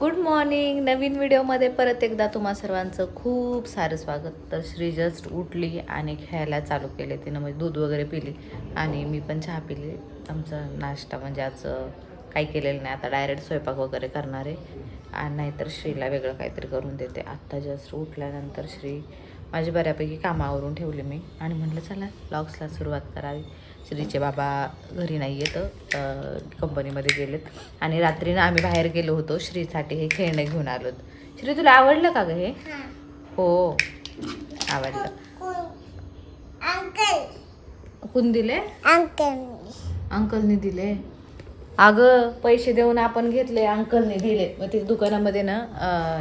Good morning नवीन व्हिडिओमध्ये परत एकदा तुम्हा सर्वांचं खूप सारं स्वागत. तर श्री जस्ट उठली आणि खेळायला चालू केले. तिनं म्हणजे दूध वगैरे पिली आणि मी पण चहा पिली. आमचा नाश्ता म्हणजे आज काही केलेलं नाही. आता डायरेक्ट स्वयंपाक वगैरे करणार आहे. आणि नाहीतर श्रीला वेगळं काहीतरी करून देते. आत्ता जस्ट उठल्यानंतर श्री माझी बऱ्यापैकी कामावरून ठेवली मी. आणि म्हटलं चला ब्लॉग्सला सुरुवात करावी. श्रीचे बाबा घरी नाही येत कंपनीमध्ये गेलेत. आणि रात्रीनं आम्ही बाहेर गेलो होतो श्रीसाठी हे खेळणं घेऊन आलो श्री तुला आवडलं का ग हे? हो. आवडलं. अंकल. कोण दिले? अंकल. अंकलने दिले. अगं पैसे देऊन आपण घेतले अंकलने दिले. मग ते दुकानामध्ये ना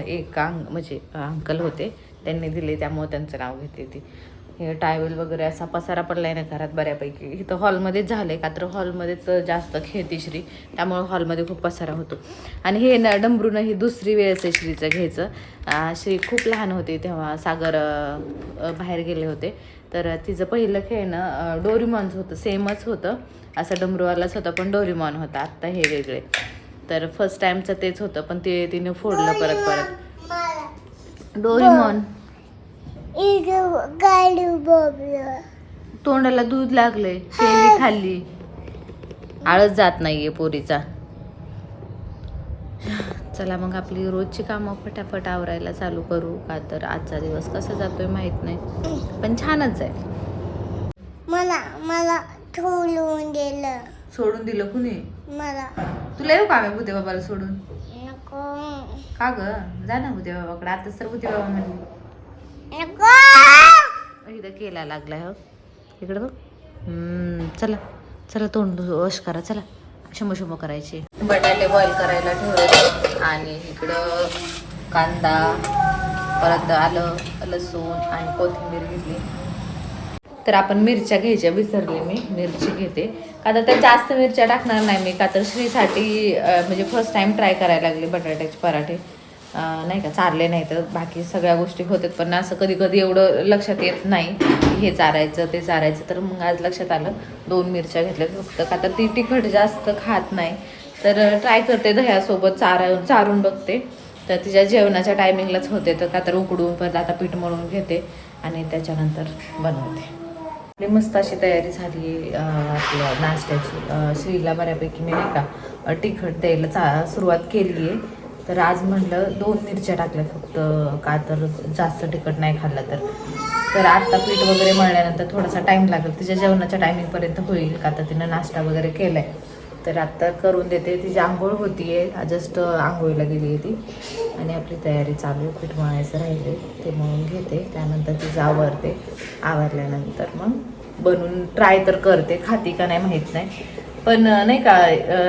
एक अंक म्हणजे अंकल होते त्यांनी दिले त्यामुळे त्यांचं नाव घेतले ती. हे टायवेल वगैरे असा पसारा पडला आहे ना घरात बऱ्यापैकी. इथं हॉलमध्येच झालं आहे का तर हॉलमध्येच जास्त खेळते श्री. त्यामुळे हॉलमध्ये खूप पसारा होतो. आणि हे न डंबरूनं ही दुसरी वेळेस आहे श्रीचं घ्यायचं. श्री खूप लहान होते तेव्हा सागर बाहेर गेले होते. तर तिचं पहिलं खेळणं डोरीमॉनचं होतं सेमच होतं. असं डमरूवालाच होतं पण डोरीमॉन होता आत्ता हे वेगळे. तर फर्स्ट टाईमचं तेच होतं पण ते तिने फोडलं परत परत. डोरीमॉन. तोंडाला दूध लागले शेळी खाल्ली. आळस जात नाहीये पोरीचा. चला मग आपली रोजची कामं फटाफट आवरायला चालू करू. का तर आजचा दिवस कसा जातोय माहीत नाही पण छानच आहे. मला मला ठोलून दिलं सोडून दिलं कुणी? मला. तुला येऊ का आम्ही भूते बाबाला सोडून? नको. का ग? जा ना भूते बाबाकडे आता तर भूते बाबा म्हणली. इथं केला लागलाय हो. इकडं बघ. चला चला तोंड वॉश करा चला. शंभर शुभ करायचे. बटाटे बॉईल करायला ठेवले आणि इकडं कांदा परत आलं लसूण आणि कोथिंबीर घेतली. तर आपण मिरच्या घ्यायच्या विसरले मी मिरची घेते. का तर त्या जास्त मिरच्या टाकणार नाही मी का तर श्रीसाठी म्हणजे फर्स्ट टाइम ट्राय करायला लागले बटाट्याचे पराठे. नाही का चारले नाही तर बाकी सगळ्या गोष्टी होतात. पण असं कधी कधी एवढं लक्षात येत नाही हे चारायचं ते चारायचं. तर मग आज लक्षात आलं दोन मिरच्या घेतल्या फक्त. का तर ती तिखट जास्त खात नाही. तर ट्राय करते दह्यासोबत चारा चारून बघते. तर तिच्या जेवणाच्या टायमिंगलाच होते. तर का तर उकडून परत आता पीठ मळून घेते आणि त्याच्यानंतर बनवते. आपली मस्त अशी तयारी झाली आपल्या नाश्त्याची. श्रीला बऱ्यापैकी मी नाही का तिखट द्यायला चा सुरुवात केली आहे. तर आज म्हटलं दोन मिरच्या टाकल्या फक्त का तर जास्त तिखट नाही खाल्लं तर. तर आत्ता पीठ वगैरे मळल्यानंतर थोडासा टाईम लागेल. तिच्या जेवणाच्या टायमिंगपर्यंत होईल का तर तिनं नाश्ता वगैरे केला आहे तर आत्ता करून देते. तिची आंघोळ होती आहे जस्ट आंघोळीला गेली आहे ती. आणि आपली तयारी चालू आहे. पीठ मळायचं राहिले ते मळून घेते. त्यानंतर तिचं आवरते. आवरल्यानंतर मग बनवून ट्राय तर करते. खाती का नाही माहीत नाही. पण नाही का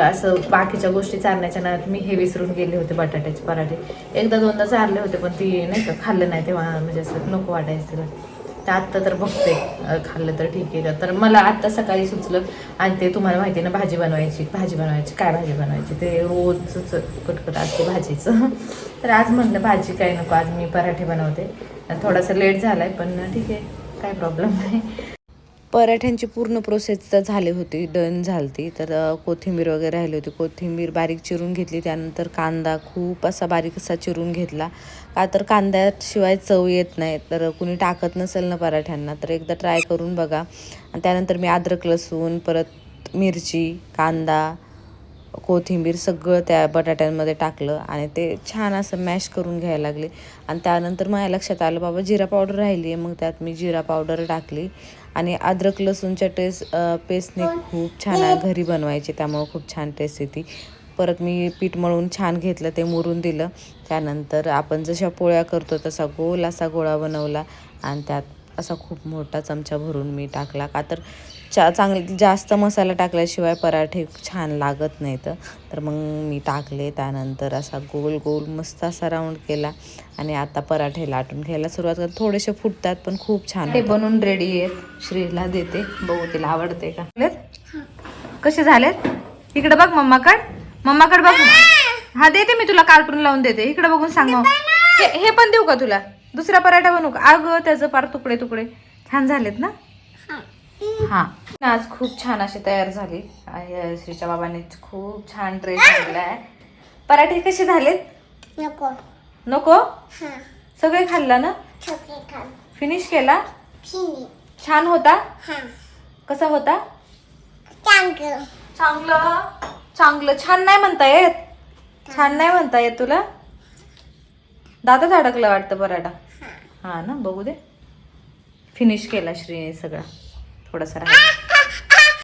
असं बाकीच्या गोष्टी चारण्याच्या नावात मी हे विसरून गेले होते बटाट्याचे पराठे. एकदा दोनदा चारले होते पण ती नाही का खाल्लं नाही तेव्हा म्हणजे असं नको वाटायचं तिला तर आत्ता तर बघते खाल्लं तर ठीक आहे. तर मला आत्ता सकाळी सुचलं आणि ते तुम्हाला माहिती आहे ना भाजी बनवायची भाजी बनवायची काय भाजी बनवायची? ते रोजच कटकट असते भाजीचं. तर आज म्हणलं भाजी काय नको आज मी पराठे बनवते. आणि थोडासा लेट झाला आहे पण ठीक आहे काय प्रॉब्लेम नाही. पराठ्यांची पूर्ण प्रोसेस तर झाली होती डन झालती. तर कोथिंबीर वगैरे राहिली होती. कोथिंबीर बारीक चिरून घेतली. त्यानंतर कांदा खूप असा बारीक असा चिरून घेतला. का तर कांद्याशिवाय चव येत नाही. तर कुणी टाकत नसेल ना पराठ्यांना तर एकदा ट्राय करून बघा. आणि त्यानंतर मी अद्रक लसूण परत मिरची कांदा कोथिंबीर सगळं त्या बटाट्यांमध्ये टाकलं. आणि ते छान असं मॅश करून घ्यायला लागले. आणि त्यानंतर माझ्या लक्षात आलं बाबा जिरा पावडर राहिली आहे मग त्यात मी जिरा पावडर टाकली. आणि अद्रक लसूणच्या टेस्ट पेस्टने खूप छान घरी बनवायची त्यामुळं खूप छान टेस्ट येते. परत मी पीठ मळून छान घेतलं ते मुरून दिलं. त्यानंतर आपण जशा पोळ्या करतो तसा गोल असा गोळा बनवला आणि त्यात असा खूप मोठा चमचा भरून मी टाकला. का तर चा चांगले जास्त मसाला टाकल्याशिवाय पराठे छान लागत नाहीत. तर मग मी टाकले त्यानंतर असा गोल गोल मस्त असा राऊंड केला आणि आता पराठे लाटून घ्यायला सुरुवात कर थोडेसे फुटतात पण खूप छान ते बनून रेडी आहेत. श्रीला देते. बघू तिला आवडते का? कसे झालेत? इकडे बघ मम्माकड. मम्माकड बघ. हा देते मी तुला कार्टून लावून देते. इकडे बघून सांग हे हे पण देऊ का तुला? दुसरा पराठा बनवू का? अगं त्याचं पार तुकडे तुकडे. छान झालेत ना? हा. आज खूप छान अशी तयार झाली. श्रीच्या बाबांनी खूप छान ड्रेस आणला आहे. पराठे कसे झालेत? नको. नको? हा. सगळे खाल्ला ना? फिनिश केला? छान होता? हा. कसा होता? चांगलं. चांगलं. चांगलं. छान नाही म्हणता येत. छान नाही म्हणता येत तुला? दादाच अडकला वाटतं पराठा. हा. ना बघू दे. फिनिश केला श्रीने सगळा. थोडासा राहिला.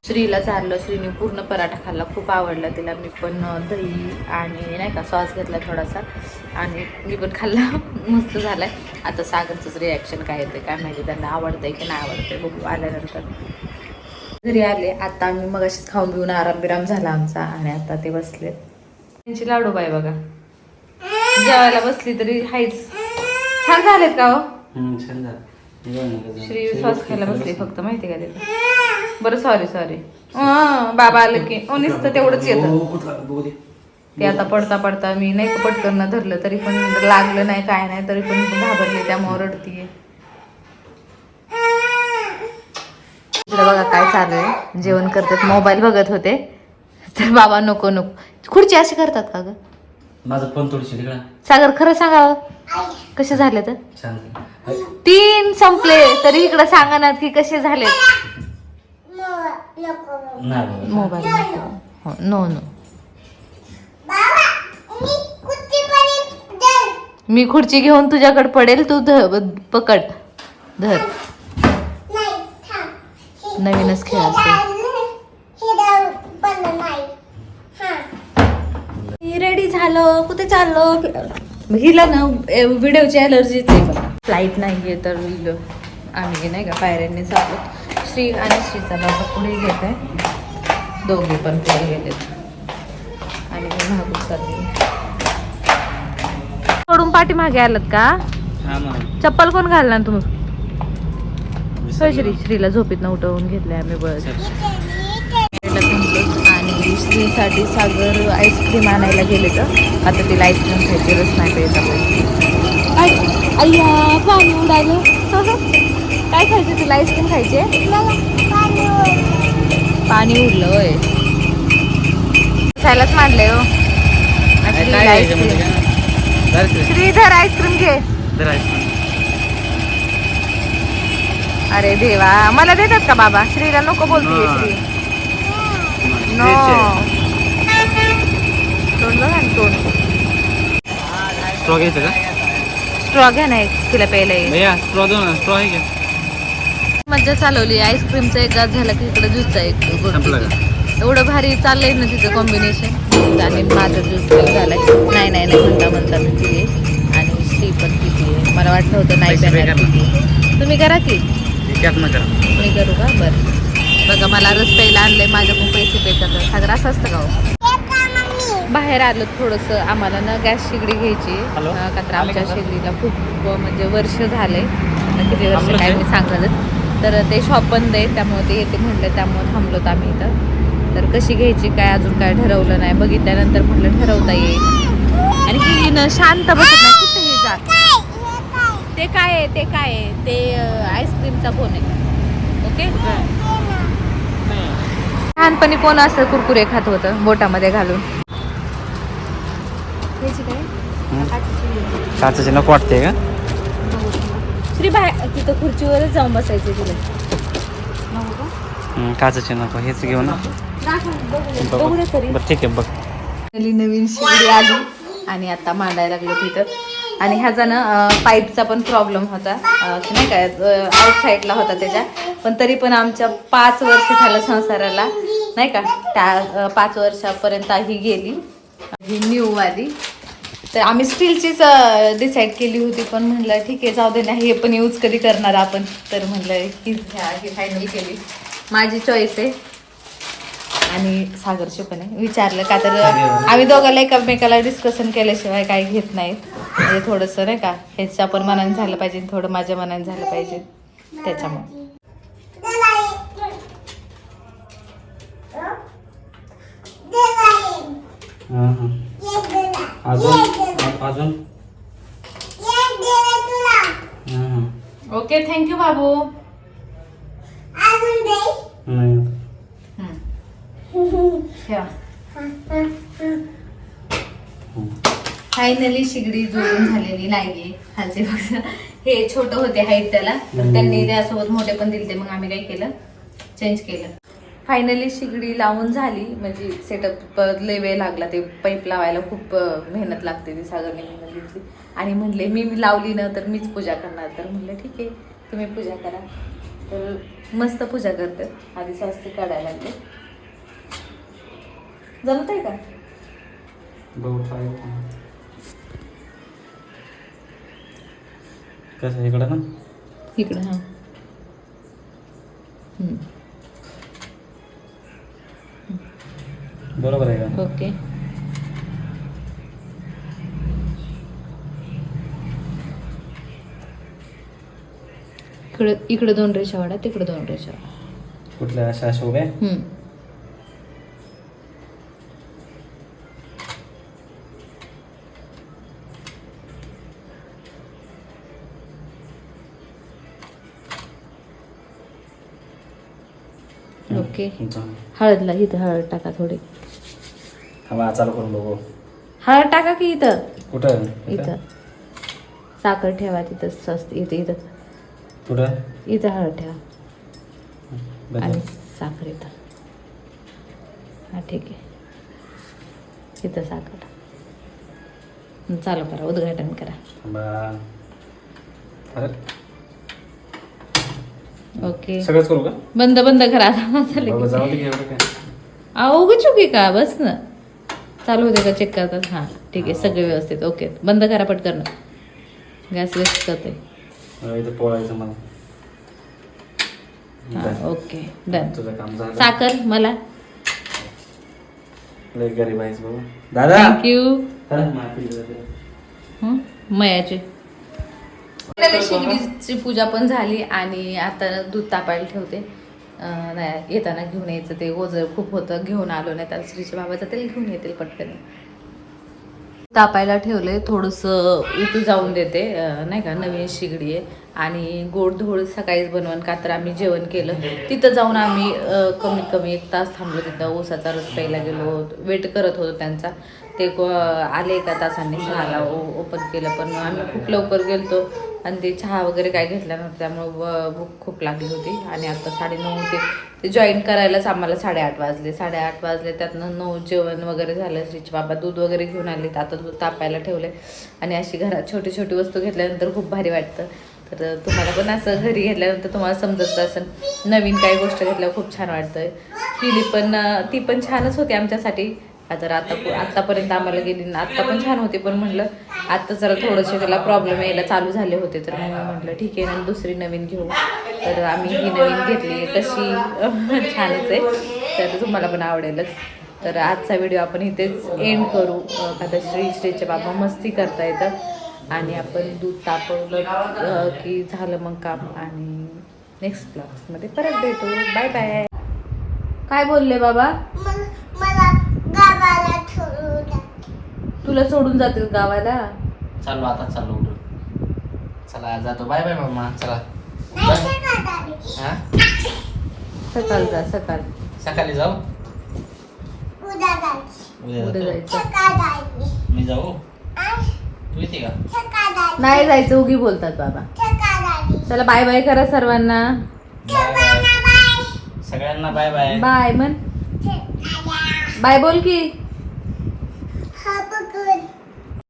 श्रीला चारलं श्रीने पूर्ण पराठा खाल्ला. खूप आवडला तिला. मी पण दही आणि नाही का सॉस घेतला थोडासा. आणि मी पण खाल्ला. मस्त झालाय. आता सागरचंच रिॲक्शन काय येतं काय माहिती त्यांना आवडतंय की नाही आवडतंय बघू आल्यानंतर. घरी आले. आता आम्ही मग अशीच खाऊन पिऊन आराम बिराम झाला आमचा आणि आता ते बसले त्यांची लाडू बाई बघा. जेवायला बसली तरी हायच. छान झालेत का हो? छान झालं. श्री श्वास खायला बसली बस. फक्त माहिती का तिथं बरं सॉरी सॉरी बाबा आलं की. ओ नुसतं तेवढंच येतं. हो. ते आता पडता पडता मी नाही पटकन धरलं तरी पण लागलं नाही काय नाही तरी पण घाबरले त्यामुळे रडतीये. बघा काय चालू आहे जेवण करतात मोबाईल बघत होते. तर बाबा नको नको. खुर्ची अशी करतात का ग? माझा फोन थोडीशी तिकडा सागर खरं सांगावं कसे झाले तर छान झालं. हाय. तीन संपले तरी इकडे सांगा ना की कसे झाले नाही बाबा. मोबाईल. हो, नो नो. बाबा मी खुर्ची घेऊन तुझ्याकडे पडेल तू ध- पकड. धर. हे- नवीनच खेळ असतो डाल- हे डाल पण नाही हा रेडी झालं? कुठे चाललो? हिला ना व्हिडिओची अलर्जीच आहे फ्लाईट नाहीये तर आम्ही नाही का पायऱ्यांनी चाललो. श्री आणि श्रीचा बाबा पुढे घेत आहे दोघे पण पुढे गेलेत. आणि मी मागून चालली. सोडून पाठीमागे आलात का. चप्पल कोण घालणार तुम्ही? श्री. श्रीला झोपीतनं उठवून घेतलंय आम्ही बस. आणि श्रीसाठी सागर आईस्क्रीम आणायला गेले तर आता तिला आईस्क्रीम खायची रस नाही प्यायचा अय्या पाणी उडालं. काय खायचं तुला आईस्क्रीम खायचे? पाणी उडलं. होय. खायलाच मांडलंय हो. श्रीधर आईस्क्रीम घे. अरे देवा मला देतात का बाबा? श्रीला नको बोलतीये हा. श्री. Straw घ्यायचं का स्ट्रॉ घ्या नाही तिला प्यायला येईल भैया स्ट्रॉ दो ना स्ट्रॉ आहे का मज्जा चालवली आईस्क्रीमचं एक गाज झाला की इकडे ज्यूसचा एक गोष्ट. संपलं का? एवढं भारी चाललंय ना तिचं कॉम्बिनेशन आणि माझं ज्यूस पण झालाय. नाही नाही नाही म्हणता म्हणता मी पिले. आणि श्री पण पिली. मला वाटलं होतं नाही पैसे तुम्ही करा की. त्यात न करा. मी करू का? बरं. बघा मला रस प्यायला आणलंय माझ्याकडून पैसे पे करतात सागर असं असतं का हो? बाहेर आलो थोडंसं आम्हाला ना गॅस शेगडी घ्यायची. का तर आमच्या? शेगडीला खूप म्हणजे वर्ष झालंय. किती वर्ष थांबलं काय? मी सांगणारच तर ते शॉप बंद आहे त्यामुळे ते येते म्हटलं त्यामुळे थांबलोत आम्ही इथं. तर कशी घ्यायची काय अजून काय ठरवलं नाही. बघितल्यानंतर म्हटलं ठरवता येईल. आणि ही न शांत बसत नाही कुठेही जात ते काय आहे ते काय आहे? ते आईस्क्रीमचा कोण आहे. ओके लहानपणी कोण असं कुरकुरे खात होतं बोटामध्ये घालून? काचाचे नको वाटते का? श्री बाहेर तिथं खुर्चीवरच जाऊन बसायचं तुला? हम्म, काचाचे नको हेच घेऊ ना. बरं ठीक आहे बघ. नवी नवीन शिगडी आली आणि आता मांडायला लागलो तिथं. आणि ह्याचा ना पाईपचा पण प्रॉब्लेम होता. नाही काय आउटसाईडला होता त्याच्या. पण तरी पण आमच्या पाच वर्ष झालं संसाराला नाही का? त्या पाच वर्षापर्यंत ही गेली. ही न्यू वाली. तर आम्ही स्टीलचीच डिसाईड केली होती पण म्हणलं ठीक आहे जाऊ दे ना हे पण यूज कधी करणार आपण? तर म्हणलं हीच घ्या ही फायनल केली. माझी चॉईस आहे. आणि सागरचे पण आहे. विचारलं का तर आम्ही दोघांना एकमेकाला डिस्कशन केल्याशिवाय काही घेत नाहीत. म्हणजे थोडंसं नाही का ह्याच्या पण मनाने झालं पाहिजे थोडं माझ्या मनाने झालं पाहिजे त्याच्यामुळे. अजून? ओके थँक्यू बाबू नाही ठेवा फायनली शिगडी जोडून झालेली नाहीये खालचे फक्त. हे छोट होते हाईट त्याला. तर त्यांनी त्यासोबत मोठे पण दिलते मग आम्ही काय केलं? चेंज केलं. फायनली शिगडी लावून झाली म्हणजे सेटअप लय वेळ लागला ते पाईप लावायला खूप मेहनत लागते ती सागरने मी बघितली. आणि म्हणले मी लावली ना तर मीच पूजा करणार. तर म्हणलं ठीक आहे तुम्ही पूजा करा. तर मस्त पूजा करते. आधी स्वस्तिक काढायला लागले. जमत आहे का कसं इकडं ना? इकडं हां. बरोबर आहे का? ओके. इकडं इकडं दोन रेषा वाढा तिकडं दोन रेषा वाढा. कुठल्या अशा अशा उभ्या हम्म. ओके. हळदला इथं हळद टाका थोडी. चालू करून बघू. हळद टाका की इथं? कुठं? इथं. साखर ठेवा तिथं स्वस्त इथं इथं. कुठं? इथं हळद ठेवा. आणि साखर इथं. हा ठीक आहे. इथं साखर. चालू करा उद्घाटन करा. अरे. ओके. सगळंच करू का? बंद बंद करा. आता की. जाऊ दे की एवढं काय? अहो उगाच चुकी का? बस ना. चालू होते का? चेक करतात. हां ठीक आहे. सगळे व्यवस्थित. ओके. बंद करा पटकन. गॅस वेस्ट करते. अं, इथं पोळायचं मला. हां. ओके. डन तुझं काम झालं. साखर मला. लय गरीब आहेस बाबा. दादा! थँक्यू माफी दे दादा. हं? शिगडीची पूजा पण झाली आणि आता दूध तापायला ठेवते. नाही येताना घेऊन यायचं ते. ओझर खूप होतं. घेऊन आलो नाही तर श्रीच्या बाबा जातील घेऊन येतील पटकन. तापायला ठेवले. थोडंसं उतू जाऊन देते. नाही का नवीन शिगडी आहे. आणि गोड धोड सकाळीच बनवून का तर आम्ही जेवण केलं. तिथं जाऊन आम्ही कमीत कमी एक तास थांबलो. तिथं ऊसाचा रस प्यायला गेलो. वेट करत होतो त्यांचा. ते को- आले एका तासांनी सहाला ओपन केलं. पण आम्ही खूप लवकर गेलतो. आणि ते चहा वगैरे काय घेतला नव्हता. त्यामुळं व- भूक खूप लागली होती. आणि आता साडेनऊ ते ते जॉईन करायलाच आम्हाला साडेआठ वाजले. साडेआठ वाजले. त्यातनं नऊ जेवण वगैरे झालं. श्रीचे बाबा दूध वगैरे घेऊन आले आता दूध तापायला ठेवले. आणि अशी घरात छोटी छोटी वस्तू घेतल्यानंतर खूप भारी वाटतं. तर तुम्हाला पण असं घरी घेतल्यानंतर तुम्हाला समजत असेल. नवीन काही गोष्ट घेतल्यावर खूप छान वाटतं केली पण ती पण छानच होती आमच्यासाठी. तर आता आतापर्यंत आम्हाला गेली ना आत्ता पण छान होते पण म्हटलं आत्ता जरा थोडंसे त्याला प्रॉब्लेम यायला चालू झाले होते तर मग म्हटलं ठीक आहे ना दुसरी नवीन घेऊ. तर आम्ही ही नवीन घेतली कशी छानच आहे. तर तुम्हाला पण आवडेलच. तर आजचा व्हिडिओ आपण इथेच एंड करू. आता श्री श्रीचे बाबा मस्ती करता येतात आणि आपण दूध तापवलं की झालं मग काम. आणि नेक्स्ट ब्लॉग्समध्ये परत भेटू. बाय बाय काय बोलले बाबा? मला गावाला सोडून जा. तुला सोडून जातील गावाला चाललो आता चाललो उठून चला जातो बाय बाय मामा चला नाही सकाळ. हा जा सकाळ सकाळी जाऊ उद्या जायची. उद्या उद्या जातो. जायचं सकाळ झाली. मी जाऊ तू येते का सकाळ. नाही जायचं उगी बोलतात बाबा सकाळ. चला बाय बाय करा सर्वांना बाय बाय बाय. सगळ्यांना बाय बाय बाय म्हण चला. बाय बोल की.